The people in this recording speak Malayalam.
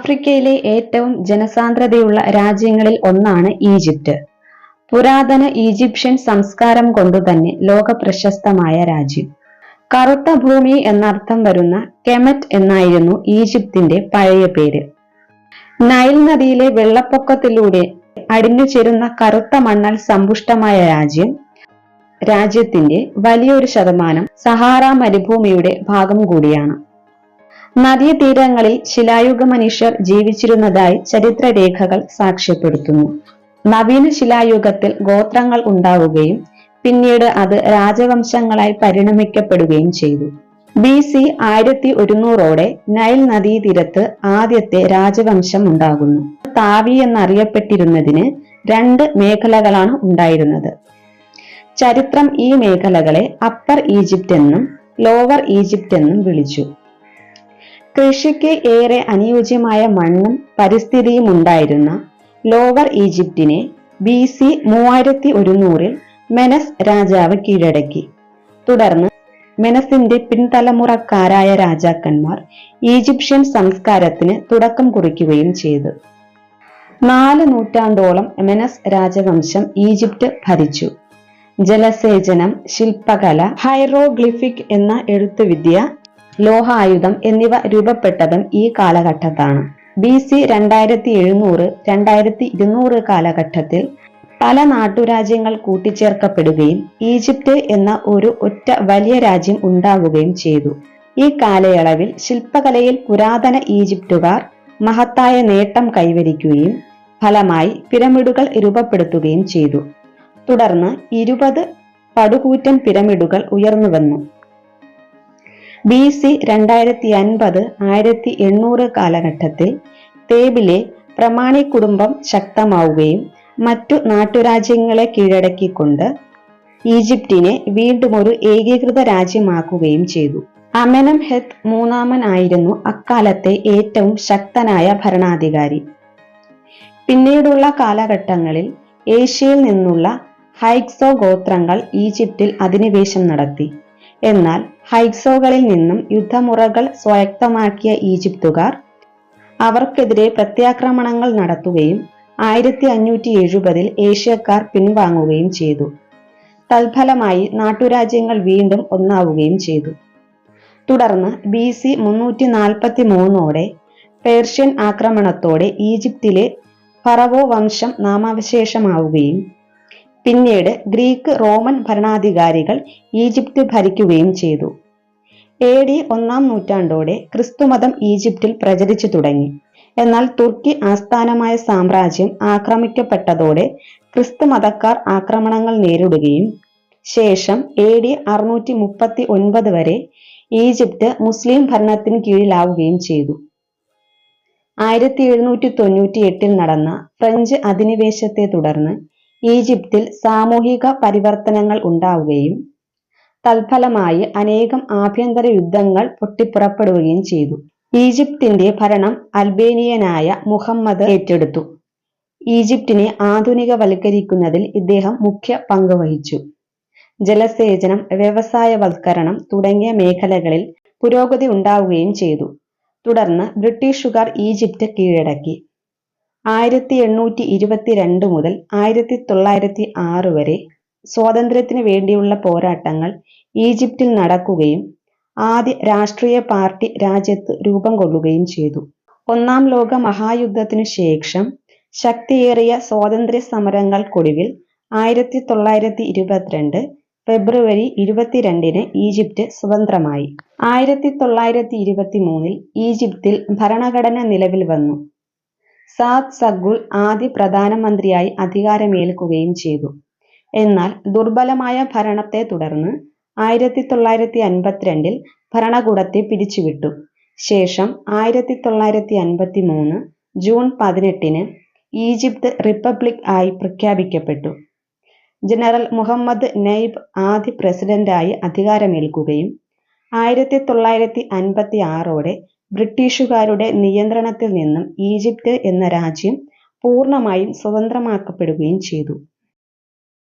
ആഫ്രിക്കയിലെ ഏറ്റവും ജനസാന്ദ്രതയുള്ള രാജ്യങ്ങളിൽ ഒന്നാണ് ഈജിപ്ത്. പുരാതന ഈജിപ്ഷ്യൻ സംസ്കാരം കൊണ്ടുതന്നെ ലോക പ്രശസ്തമായ രാജ്യം. കറുത്ത ഭൂമി എന്നർത്ഥം വരുന്ന കെമറ്റ് എന്നായിരുന്നു ഈജിപ്തിന്റെ പഴയ പേര്. നൈൽ നദിയിലെ വെള്ളപ്പൊക്കത്തിലൂടെ അടിഞ്ഞു ചേരുന്ന കറുത്ത മണ്ണാൽ സമ്പുഷ്ടമായ രാജ്യം. രാജ്യത്തിന്റെ വലിയൊരു ശതമാനം സഹാറ മരുഭൂമിയുടെ ഭാഗം കൂടിയാണ്. നദീതീരങ്ങളിൽ ശിലായുഗ മനുഷ്യർ ജീവിച്ചിരുന്നതായി ചരിത്രരേഖകൾ സാക്ഷ്യപ്പെടുത്തുന്നു. നവീന ശിലായുഗത്തിൽ ഗോത്രങ്ങൾ ഉണ്ടാവുകയും പിന്നീട് അത് രാജവംശങ്ങളായി പരിണമിക്കപ്പെടുകയും ചെയ്തു. ബി സി ആയിരത്തി ഒരുന്നൂറോടെ നൈൽ നദീതീരത്ത് ആദ്യത്തെ രാജവംശം ഉണ്ടാകുന്നു. താവി എന്നറിയപ്പെട്ടിരുന്നതിന് രണ്ട് മേഖലകളാണ് ഉണ്ടായിരുന്നത്. ചരിത്രം ഈ മേഖലകളെ അപ്പർ ഈജിപ്റ്റ് എന്നും ലോവർ ഈജിപ്റ്റ് എന്നും വിളിച്ചു. കൃഷിക്ക് ഏറെ അനുയോജ്യമായ മണ്ണും പരിസ്ഥിതിയും ഉണ്ടായിരുന്ന ലോവർ ഈജിപ്തിനെ ബി സി മൂവായിരത്തി ഒരുന്നൂറിൽ മെനസ് രാജാവ് കീഴടക്കി. തുടർന്ന് മെനസിന്റെ പിൻതലമുറക്കാരായ രാജാക്കന്മാർ ഈജിപ്ഷ്യൻ സംസ്കാരത്തിന് തുടക്കം കുറിക്കുകയും ചെയ്തു. നാല് നൂറ്റാണ്ടോളം മെനസ് രാജവംശം ഈജിപ്ത് ഭരിച്ചു. ജലസേചനം ശില്പകല ഹൈറോഗ്ലിഫിക് എന്ന എഴുത്തുവിദ്യ ലോഹായുധം എന്നിവ രൂപപ്പെട്ടതും ഈ കാലഘട്ടത്താണ്. ബി സി രണ്ടായിരത്തി എഴുന്നൂറ് രണ്ടായിരത്തി ഇരുന്നൂറ് കാലഘട്ടത്തിൽ പല നാട്ടുരാജ്യങ്ങൾ കൂട്ടിച്ചേർക്കപ്പെടുകയും ഈജിപ്ത് എന്ന ഒരു ഒറ്റ വലിയ രാജ്യം ഉണ്ടാവുകയും ചെയ്തു. ഈ കാലയളവിൽ ശില്പകലയിൽ പുരാതന ഈജിപ്തുകാർ മഹത്തായ നേട്ടം കൈവരിക്കുകയും ഫലമായി പിരമിഡുകൾ രൂപപ്പെടുത്തുകയും ചെയ്തു. തുടർന്ന് ഇരുപത് പടുകൂറ്റൻ പിരമിഡുകൾ ഉയർന്നുവന്നു. ബി സി രണ്ടായിരത്തി അൻപത് ആയിരത്തി എണ്ണൂറ് കാലഘട്ടത്തിൽ തേബിലെ പ്രമാണി കുടുംബം ശക്തമാവുകയും മറ്റു നാട്ടുരാജ്യങ്ങളെ കീഴടക്കിക്കൊണ്ട് ഈജിപ്തിനെ വീണ്ടും ഒരു ഏകീകൃത രാജ്യമാക്കുകയും ചെയ്തു. അമനം ഹെത്ത് മൂന്നാമൻ ആയിരുന്നു അക്കാലത്തെ ഏറ്റവും ശക്തനായ ഭരണാധികാരി. പിന്നീടുള്ള കാലഘട്ടങ്ങളിൽ ഏഷ്യയിൽ നിന്നുള്ള ഹൈക്സോ ഗോത്രങ്ങൾ ഈജിപ്തിൽ അധിനിവേശം നടത്തി. എന്നാൽ ഹൈക്സോകളിൽ നിന്നും യുദ്ധമുറകൾ സ്വായക്തമാക്കിയ ഈജിപ്തുകാർ അവർക്കെതിരെ പ്രത്യാക്രമണങ്ങൾ നടത്തുകയും ആയിരത്തി അഞ്ഞൂറ്റി എഴുപതിൽ ഏഷ്യക്കാർ പിൻവാങ്ങുകയും ചെയ്തു. തൽഫലമായി നാട്ടുരാജ്യങ്ങൾ വീണ്ടും ഒന്നാവുകയും ചെയ്തു. തുടർന്ന് ബി സി മുന്നൂറ്റി നാൽപ്പത്തി മൂന്നോടെ പേർഷ്യൻ ആക്രമണത്തോടെ ഈജിപ്തിലെ ഫറവോ വംശം നാമാവശേഷമാവുകയും പിന്നീട് ഗ്രീക്ക് റോമൻ ഭരണാധികാരികൾ ഈജിപ്ത് ഭരിക്കുകയും ചെയ്തു. എ ഡി ഒന്നാം നൂറ്റാണ്ടോടെ ക്രിസ്തുമതം ഈജിപ്തിൽ പ്രചരിച്ചു തുടങ്ങി. എന്നാൽ തുർക്കി ആസ്ഥാനമായ സാമ്രാജ്യം ആക്രമിക്കപ്പെട്ടതോടെ ക്രിസ്തുമതക്കാർ ആക്രമണങ്ങൾ നേരിടുകയും ശേഷം എ ഡി അറുന്നൂറ്റി മുപ്പത്തി ഒൻപത് വരെ ഈജിപ്ത് മുസ്ലിം ഭരണത്തിന് കീഴിലാവുകയും ചെയ്തു. ആയിരത്തി എഴുന്നൂറ്റി തൊണ്ണൂറ്റി എട്ടിൽ നടന്ന ഫ്രഞ്ച് അധിനിവേശത്തെ തുടർന്ന് ഈജിപ്തിൽ സാമൂഹിക പരിവർത്തനങ്ങൾ ഉണ്ടാവുകയും തൽഫലമായി അനേകം ആഭ്യന്തര യുദ്ധങ്ങൾ പൊട്ടിപ്പുറപ്പെടുകയും ചെയ്തു. ഈജിപ്തിന്റെ ഭരണം അൽബേനിയനായ മുഹമ്മദ് ഏറ്റെടുത്തു. ഈജിപ്തിനെ ആധുനികവൽക്കരിക്കുന്നതിൽ ഇദ്ദേഹം മുഖ്യ പങ്ക് വഹിച്ചു. ജലസേചനം വ്യവസായവൽക്കരണം തുടങ്ങിയ മേഖലകളിൽ പുരോഗതി ഉണ്ടാവുകയും ചെയ്തു. തുടർന്ന് ബ്രിട്ടീഷുകാർ ഈജിപ്ത് കീഴടക്കി. ആയിരത്തി എണ്ണൂറ്റി ഇരുപത്തിരണ്ട് മുതൽ ആയിരത്തി തൊള്ളായിരത്തി ആറ് വരെ സ്വാതന്ത്ര്യത്തിന് വേണ്ടിയുള്ള പോരാട്ടങ്ങൾ ഈജിപ്തിൽ നടക്കുകയും ആദ്യ രാഷ്ട്രീയ പാർട്ടി രാജ്യത്ത് രൂപം കൊള്ളുകയും ചെയ്തു. ഒന്നാം ലോക മഹായുദ്ധത്തിനു ശേഷം ശക്തിയേറിയ സ്വാതന്ത്ര്യ സമരങ്ങൾക്കൊടുവിൽ ആയിരത്തി തൊള്ളായിരത്തി ഇരുപത്തിരണ്ട് ഫെബ്രുവരി ഇരുപത്തിരണ്ടിന് ഈജിപ്റ്റ് സ്വതന്ത്രമായി. ആയിരത്തി തൊള്ളായിരത്തി ഇരുപത്തി മൂന്നിൽ ഈജിപ്തിൽ ഭരണഘടന നിലവിൽ വന്നു. സാദ് സഗുൾ ആദ്യ പ്രധാനമന്ത്രിയായി അധികാരമേൽക്കുകയും ചെയ്തു. എന്നാൽ ദുർബലമായ ഭരണത്തെ തുടർന്ന് ആയിരത്തി തൊള്ളായിരത്തി അൻപത്തിരണ്ടിൽ ഭരണകൂടത്തെ പിരിച്ചുവിട്ടു ശേഷം ആയിരത്തി തൊള്ളായിരത്തി അൻപത്തി മൂന്ന് ജൂൺ പതിനെട്ടിന് ഈജിപ്ത് റിപ്പബ്ലിക് ആയി പ്രഖ്യാപിക്കപ്പെട്ടു. ജനറൽ മുഹമ്മദ് നൈബ് ആദ്യ പ്രസിഡന്റായി അധികാരമേൽക്കുകയും ആയിരത്തി തൊള്ളായിരത്തി അൻപത്തി ആറോടെ ബ്രിട്ടീഷുകാരുടെ നിയന്ത്രണത്തിൽ നിന്നും ഈജിപ്ത് എന്ന രാജ്യം പൂർണമായും സ്വതന്ത്രമാക്കപ്പെടുകയും ചെയ്തു.